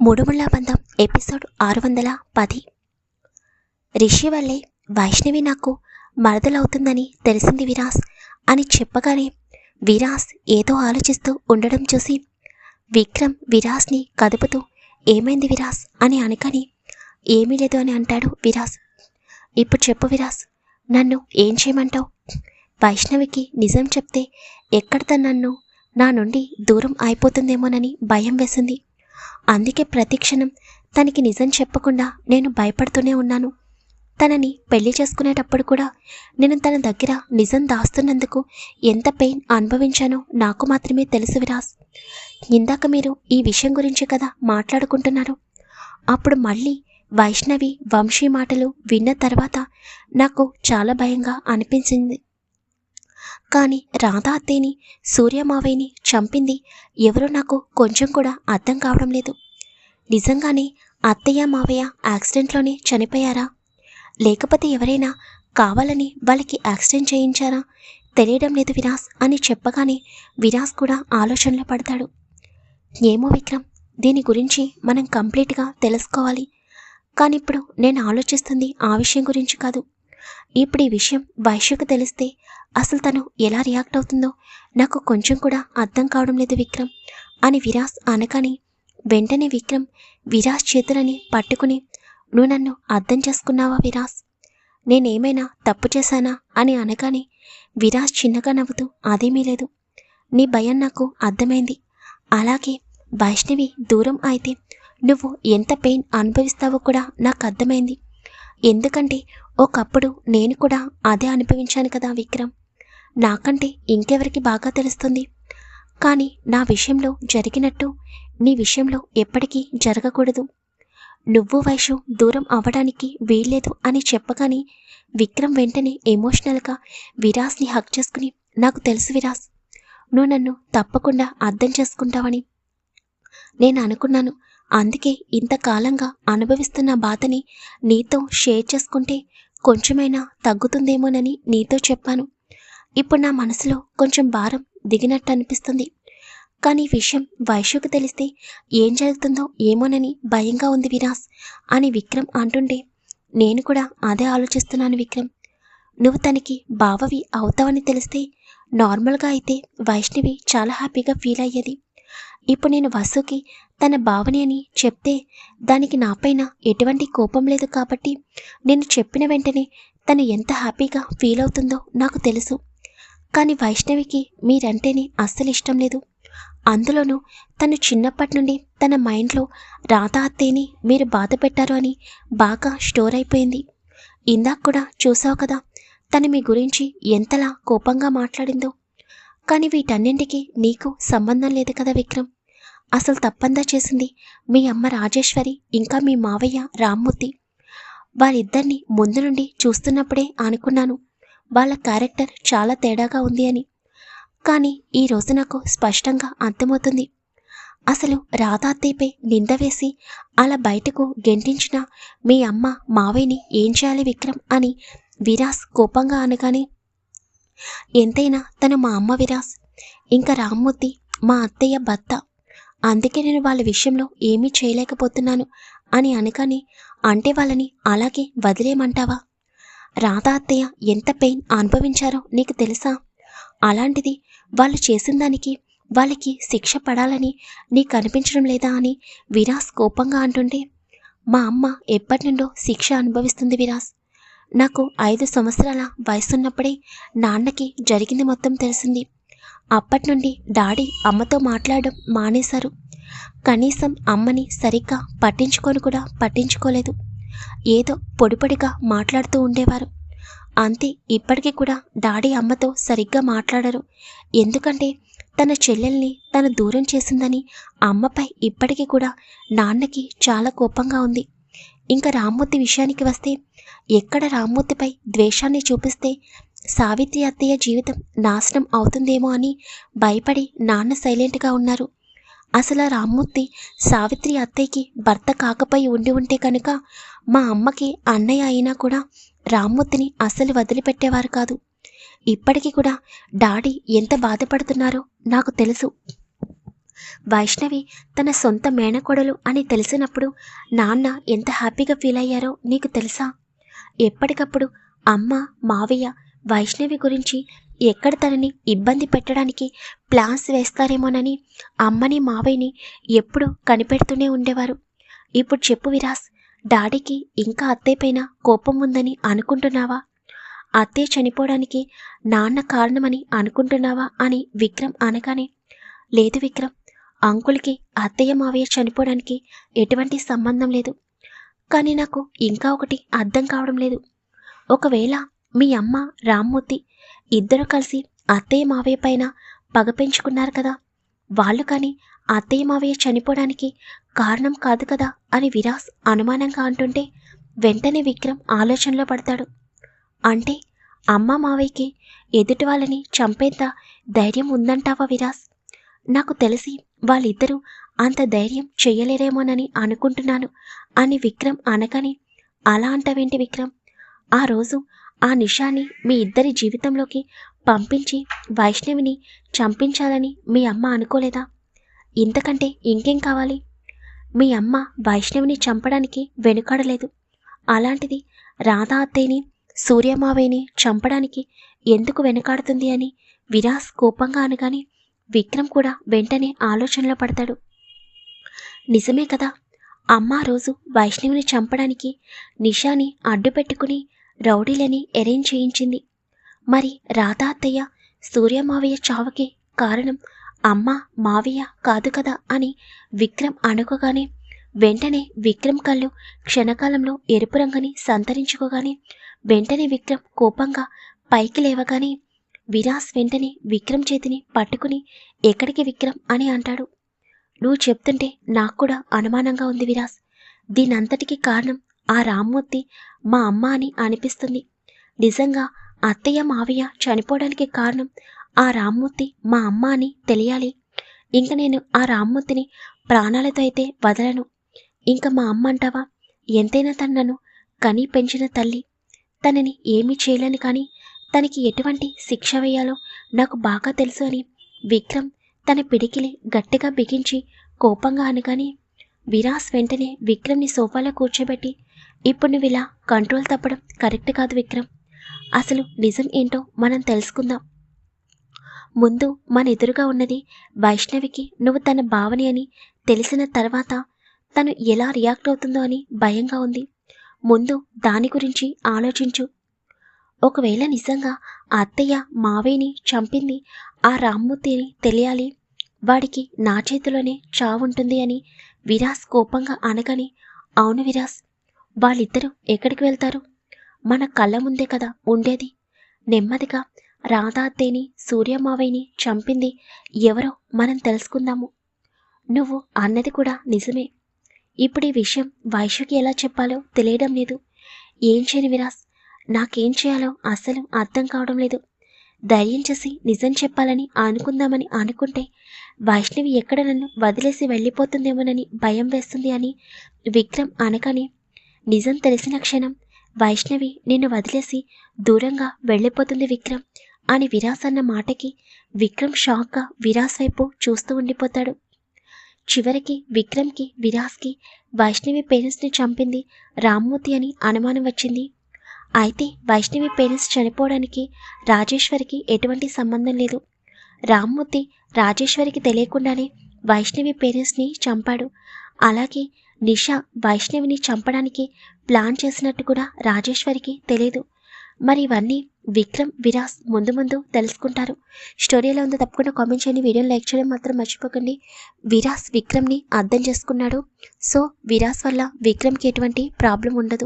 మూడుముళ్ళ బంధం ఎపిసోడ్ ఆరు వందల పది. రిషి వల్లే వైష్ణవి నాకు మరదలవుతుందని తెలిసింది విరాస్. అని చెప్పగానే విరాస్ ఏదో ఆలోచిస్తూ ఉండడం చూసి విక్రమ్ విరాస్ని కదుపుతూ ఏమైంది విరాస్? అని అనకని ఏమీ లేదు అని అంటాడు విరాస్. ఇప్పుడు చెప్పు విరాస్ నన్ను ఏం చేయమంటావు? వైష్ణవికి నిజం చెప్తే ఎక్కడ తను నన్ను నా నుండి దూరం అయిపోతుందేమోనని భయం వేసింది. అందుకే ప్రతిక్షణం తనకి నిజం చెప్పకుండా నేను భయపడుతూనే ఉన్నాను. తనని పెళ్ళి చేసుకునేటప్పుడు కూడా నేను తన దగ్గర నిజం దాస్తున్నందుకు ఎంత పెయిన్ అనుభవించానో నాకు మాత్రమే తెలుసు విరాస్ ఇందాక మీరు ఈ విషయం గురించి కదా మాట్లాడుకుంటున్నారు. అప్పుడు మళ్ళీ వైష్ణవి వంశీ మాటలు విన్న తర్వాత నాకు చాలా భయంగా అనిపించింది. కానీ రాధా అత్తయ్యని సూర్యమావయ్యని చంపింది ఎవరో నాకు కొంచెం కూడా అర్థం కావడం లేదు. నిజంగానే అత్తయ్య మావయ్య యాక్సిడెంట్లోనే చనిపోయారా? లేకపోతే ఎవరైనా కావాలని వాళ్ళకి యాక్సిడెంట్ చేయించారా? తెలియడం లేదు విరాస్ అని చెప్పగానే విరాస్ కూడా ఆలోచనలో పడతాడు. ఏమో విక్రమ్ దీని గురించి మనం కంప్లీట్గా తెలుసుకోవాలి. కానీ ఇప్పుడు నేను ఆలోచిస్తుంది ఆ విషయం గురించి కాదు. ఇప్పుడు ఈ విషయం వైశ్యకు తెలిస్తే అసలు తను ఎలా రియాక్ట్ అవుతుందో నాకు కొంచెం కూడా అర్థం కావడం లేదు విక్రమ్. అని విరాస్ అనగానే వెంటనే విక్రమ్ విరాస్ చేతులని పట్టుకుని నువ్వు నన్ను అర్థం చేసుకున్నావా విరాస్? నేనేమైనా తప్పు చేశానా? అని అనగానే విరాస్ చిన్నగా నవ్వుతూ అదేమీ లేదు. నీ భయం నాకు అర్థమైంది. అలాగే వైష్ణవి దూరం అయితే నువ్వు ఎంత పెయిన్ అనుభవిస్తావో కూడా నాకు అర్థమైంది. ఎందుకంటే ఒకప్పుడు నేను కూడా అదే అనుభవించాను కదా విక్రమ్. నాకంటే ఇంకెవరికి బాగా తెలుస్తుంది? కానీ నా విషయంలో జరిగినట్టు నీ విషయంలో ఎప్పటికీ జరగకూడదు. నువ్వు వైషు దూరం అవ్వడానికి వీల్లేదు అని చెప్పగానే విక్రమ్ వెంటనే ఎమోషనల్గా విరాస్ని హక్ చేసుకుని నాకు తెలుసు విరాస్ నువ్వు నన్ను తప్పకుండా అర్థం చేసుకుంటావని. నేను అనుకున్నాను అందుకే ఇంతకాలంగా అనుభవిస్తున్న బాధని నీతో షేర్ చేసుకుంటే కొంచెమైనా తగ్గుతుందేమోనని నీతో చెప్పాను. ఇప్పుడు నా మనసులో కొంచెం భారం దిగినట్టు అనిపిస్తుంది. కానీ విషయం వైశ్యకు తెలిస్తే ఏం జరుగుతుందో ఏమోనని భయంగా ఉంది విరాస్ అని విక్రమ్ అంటుంటే నేను కూడా అదే ఆలోచిస్తున్నాను విక్రమ్. నువ్వు తనకి బావవి అవుతావని తెలిస్తే నార్మల్గా అయితే వైష్ణవి చాలా హ్యాపీగా ఫీల్ అయ్యేది. ఇప్పుడు నేను వసుకి తన భావని అని చెప్తే దానికి నాపైన ఎటువంటి కోపం లేదు కాబట్టి నేను చెప్పిన వెంటనే తను ఎంత హ్యాపీగా ఫీల్ అవుతుందో నాకు తెలుసు. కానీ వైష్ణవికి మీరంటేనే అస్సలు ఇష్టం లేదు. అందులోనూ తను చిన్నప్పటి నుండి తన మైండ్లో రాధా అత్తయ్యని మీరు బాధ పెట్టారు అని బాగా స్టోర్ అయిపోయింది. ఇందాక కూడా చూసావు కదా తను మీ గురించి ఎంతలా కోపంగా మాట్లాడిందో. కానీ వీటన్నింటికి నీకు సంబంధం లేదు కదా విక్రమ్. అసలు తప్పందా చేసింది మీ అమ్మ రాజేశ్వరి ఇంకా మీ మావయ్య రామ్మూర్తి. వాళ్ళిద్దరిని ముందు నుండి చూస్తున్నప్పుడే అనుకున్నాను. వాళ్ళ క్యారెక్టర్ చాలా తేడాగా ఉంది అని. కానీ ఈ రోజు నాకు స్పష్టంగా అర్థమవుతుంది. అసలు రాధాత్తయ్యపై నింద వేసి అలా బయటకు గెంటించిన మీ అమ్మ మావయ్యని ఏం చేయాలి విక్రమ్ అని విరాస్ కోపంగా అనగానే ఎంతైనా తను మా అమ్మ విరాస్ ఇంకా రామ్మూర్తి మా అత్తయ్య భర్త. అందుకే నేను వాళ్ళ విషయంలో ఏమీ చేయలేకపోతున్నాను అని అనగానే అంటే వాళ్ళని అలాగే వదిలేయమంటావా? రాధా అత్తయ్య ఎంత పెయిన్ అనుభవించారో నీకు తెలుసా? అలాంటిది వాళ్ళు చేసిన దానికి వాళ్ళకి శిక్ష పడాలని నీకు అనిపించడం లేదా అని విరాస్ కోపంగా అంటుంటే మా అమ్మ ఎప్పటి నుండో శిక్ష అనుభవిస్తుంది విరాస్. నాకు ఐదు సంవత్సరాల వయసున్నప్పుడే నాన్నకి జరిగింది మొత్తం తెలిసింది. అప్పటి నుండి డాడీ అమ్మతో మాట్లాడడం మానేశారు. కనీసం అమ్మని సరిగ్గా పట్టించుకొని కూడా పట్టించుకోలేదు. ఏదో పొడిపొడిగా మాట్లాడుతూ ఉండేవారు. అంతే ఇప్పటికీ కూడా డాడీ అమ్మతో సరిగ్గా మాట్లాడరు. ఎందుకంటే తన చెల్లెల్ని తను దూరం చేసిందని అమ్మపై ఇప్పటికీ కూడా నాన్నకి చాలా కోపంగా ఉంది. ఇంకా రామ్మూర్తి విషయానికి వస్తే ఎక్కడ రామ్మూర్తిపై ద్వేషాన్ని చూపిస్తే సావిత్రి అత్తయ్య జీవితం నాశనం అవుతుందేమో అని భయపడి నాన్న సైలెంట్గా ఉన్నారు. అసలు రామ్మూర్తి సావిత్రి అత్తయ్యకి భర్త కాకపోయి ఉండి ఉంటే కనుక మా అమ్మకి అన్నయ్య అయినా కూడా రామ్మూర్తిని అసలు వదిలిపెట్టేవారు కాదు. ఇప్పటికీ కూడా డాడీ ఎంత బాధపడుతున్నారో నాకు తెలుసు. వైష్ణవి తన సొంత మేనకోడలు అని తెలిసినప్పుడు నాన్న ఎంత హ్యాపీగా ఫీల్ అయ్యారో నీకు తెలుసా? ఎప్పటికప్పుడు అమ్మ మావయ్య వైష్ణవి గురించి ఎక్కడ తనని ఇబ్బంది పెట్టడానికి ప్లాన్స్ వేస్తారేమోనని అమ్మని మావయ్యని ఎప్పుడు కనిపెడుతూనే ఉండేవారు. ఇప్పుడు చెప్పు విరాస్ డాడీకి ఇంకా అత్తయ్య పైన కోపం ఉందని అనుకుంటున్నావా? అత్తయ్య చనిపోవడానికి నాన్న కారణమని అనుకుంటున్నావా అని విక్రమ్ అనగానే లేదు విక్రమ్ అంకుల్కి అత్తయ్య మావయ్య చనిపోవడానికి ఎటువంటి సంబంధం లేదు. కానీ నాకు ఇంకా ఒకటి అర్థం కావడం లేదు. ఒకవేళ మీ అమ్మ రామ్మూర్తి ఇద్దరు కలిసి అత్తయ్య మావయ్య పైన పగ పెంచుకున్నారు కదా వాళ్ళు కానీ అత్తయ్య మావయ్య చనిపోవడానికి కారణం కాదు కదా అని విరాస్ అనుమానంగా అంటుంటే వెంటనే విక్రమ్ ఆలోచనలో పడతాడు. అంటే అమ్మ మావయ్యకి ఎదుటి వాళ్ళని చంపేంత ధైర్యం ఉందంటావా విరాస్? నాకు తెలిసి వాళ్ళిద్దరూ అంత ధైర్యం చెయ్యలేరేమోనని అనుకుంటున్నాను అని విక్రమ్ అనగానే అలా అంటావేంటి విక్రమ్? ఆ రోజు ఆ నిషాని మీ ఇద్దరి జీవితంలోకి పంపించి వైష్ణవిని చంపించాలని మీ అమ్మ అనుకోలేదా? ఇంతకంటే ఇంకేం కావాలి? మీ అమ్మ వైష్ణవిని చంపడానికి వెనుకాడలేదు. అలాంటిది రాధా అత్తయ్యని సూర్యమావయ్యని చంపడానికి ఎందుకు వెనుకాడుతుంది అని విరాస్ కోపంగా అనగానే విక్రమ్ కూడా వెంటనే ఆలోచనలో పడతాడు. నిజమే కదా అమ్మ రోజు వైష్ణవిని చంపడానికి నిషాని అడ్డు పెట్టుకుని రౌడీలని అరేంజ్ చేయించింది. మరి రాధా అత్తయ్య సూర్యమావయ్య చావుకి కారణం అమ్మ మావయ్య కాదు కదా అని విక్రమ్ అనుకోగానే వెంటనే విక్రమ్ కళ్ళు క్షణకాలంలో ఎరుపు రంగుని సంతరించుకోగానే వెంటనే విక్రమ్ కోపంగా పైకి లేవగానే విరాస్ వెంటనే విక్రమ్ చేతిని పట్టుకుని ఎక్కడికి విక్రమ్? అని అంటాడు. నువ్వు చెప్తుంటే నాకు కూడా అనుమానంగా ఉంది విరాస్. దీనంతటికి కారణం ఆ రామ్మూర్తి మా అమ్మ అని అనిపిస్తుంది. నిజంగా అత్తయ్య మావయ్య చనిపోవడానికి కారణం ఆ రామ్మూర్తి మా అమ్మ అని తెలియాలి. ఇంక నేను ఆ రామ్మూర్తిని ప్రాణాలతో అయితే వదలను. ఇంకా మా అమ్మ అంటావా ఎంతైనా తను నన్ను కనీ పెంచిన తల్లి. తనని ఏమీ చేయలేను కానీ తనకి ఎటువంటి శిక్ష వేయాలో నాకు బాగా తెలుసు అని విక్రమ్ తన పిడికిలి గట్టిగా బిగించి కోపంగా అనగానే విరాస్ వెంటనే విక్రమ్ని సోఫాలో కూర్చోబెట్టి ఇప్పుడు నువ్వు ఇలా కంట్రోల్ తప్పడం కరెక్ట్ కాదు విక్రమ్. అసలు నిజం ఏంటో మనం తెలుసుకుందాం. ముందు మన ఎదురుగా ఉన్నది వైష్ణవికి నువ్వు తన భావని అని తెలిసిన తర్వాత తను ఎలా రియాక్ట్ అవుతుందో అని భయంగా ఉంది. ముందు దాని గురించి ఆలోచించు. ఒకవేళ నిజంగా అత్తయ్య మావయ్యని చంపింది ఆ రామ్మూర్తి అని తెలియాలి. వాడికి నా చేతిలోనే చావుంటుంది అని విరాస్ కోపంగా అనగానే అవును విరాస్ వాళ్ళిద్దరూ ఎక్కడికి వెళ్తారు? మన కళ్ళ ముందే కదా ఉండేది. నెమ్మదిగా రాధాత్తేని సూర్యమావయ్యని చంపింది ఎవరో మనం తెలుసుకుందాము. నువ్వు అన్నది కూడా నిజమే. ఇప్పుడు ఈ విషయం వైశ్యకి ఎలా చెప్పాలో తెలియడం లేదు. ఏం చేయని విరాస్? నాకేం చేయాలో అసలు అర్థం కావడం లేదు. ధైర్యం చేసి నిజం చెప్పాలని అనుకుందామని అనుకుంటే వైష్ణవి ఎక్కడ నన్ను వదిలేసి వెళ్ళిపోతుందేమోనని భయం వేస్తుంది అని విక్రమ్ అనగానే నిజం తెలిసిన క్షణం వైష్ణవి నిన్ను వదిలేసి దూరంగా వెళ్ళిపోతుంది విక్రమ్ అని విరాస్ అన్న మాటకి విక్రమ్ షాక్గా విరాస్ వైపు చూస్తూ ఉండిపోతాడు. చివరికి విక్రమ్కి విరాస్కి వైష్ణవి పేరెంట్స్ని చంపింది రామ్మూర్తి అని అనుమానం వచ్చింది. అయితే వైష్ణవి పేరెంట్స్ చనిపోవడానికి రాజేశ్వరికి ఎటువంటి సంబంధం లేదు. రామ్మూర్తి రాజేశ్వరికి తెలియకుండానే వైష్ణవి పేరెంట్స్ని చంపాడు. అలాగే నిషా వైష్ణవిని చంపడానికి ప్లాన్ చేసినట్టు కూడా రాజేశ్వరికి తెలియదు. మరి ఇవన్నీ విక్రమ్ విరాస్ ముందు ముందు తెలుసుకుంటారు. స్టోరీ ఎలా ఉందో తప్పకుండా కామెంట్ చేయండి. వీడియోని లైక్ చేయడం మాత్రం మర్చిపోకండి. విరాస్ విక్రమ్ని అర్థం చేసుకున్నాడు. సో విరాస్ వల్ల విక్రమ్కి ఎటువంటి ప్రాబ్లం ఉండదు.